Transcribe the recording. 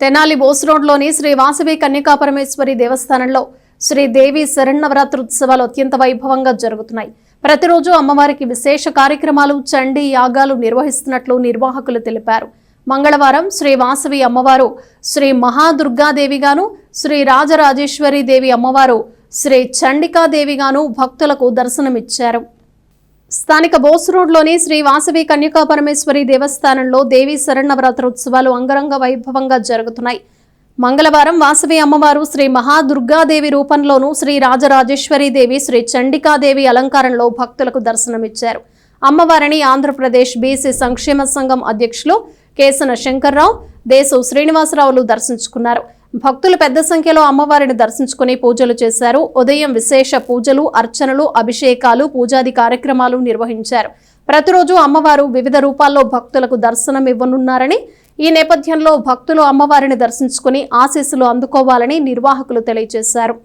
తెనాలి బోస్ రోడ్లోని శ్రీ వాసవి కన్యకాపరమేశ్వరి దేవస్థానంలో శ్రీ దేవి శరణవరాత్రోత్సవాలు అత్యంత వైభవంగా జరుగుతున్నాయి. ప్రతిరోజు అమ్మవారికి విశేష కార్యక్రమాలు చండీ యాగాలు నిర్వహిస్తున్నట్లు నిర్వాహకులు తెలిపారు. మంగళవారం శ్రీ వాసవి అమ్మవారు శ్రీ మహాదుర్గాదేవిగాను శ్రీ రాజరాజేశ్వరి దేవి అమ్మవారు శ్రీ చండికాదేవిగాను భక్తులకు దర్శనమిచ్చారు. స్థానిక బోస్ రోడ్లోని శ్రీ వాసవి కన్యకా పరమేశ్వరి దేవస్థానంలో దేవీ శరణవరాత్రోత్సవాలు అంగరంగ వైభవంగా జరుగుతున్నాయి. మంగళవారం వాసవి అమ్మవారు శ్రీ మహాదుర్గాదేవి రూపంలోనూ శ్రీ రాజరాజేశ్వరీ దేవి శ్రీ చండికాదేవి అలంకారంలో భక్తులకు దర్శనమిచ్చారు. అమ్మవారిని ఆంధ్రప్రదేశ్ బీసీ సంక్షేమ సంఘం అధ్యక్షులు కేసన శంకర్రావు దేశు శ్రీనివాసరావులు దర్శించుకున్నారు. భక్తులు పెద్ద సంఖ్యలో అమ్మవారిని దర్శించుకుని పూజలు చేశారు. ఉదయం విశేష పూజలు అర్చనలు అభిషేకాలు పూజాది కార్యక్రమాలు నిర్వహించారు. ప్రతిరోజు అమ్మవారు వివిధ రూపాల్లో భక్తులకు దర్శనం ఇవ్వనున్నారని ఈ నేపథ్యంలో భక్తులు అమ్మవారిని దర్శించుకుని ఆశీస్సులు అందుకోవాలని నిర్వాహకులు తెలియజేశారు.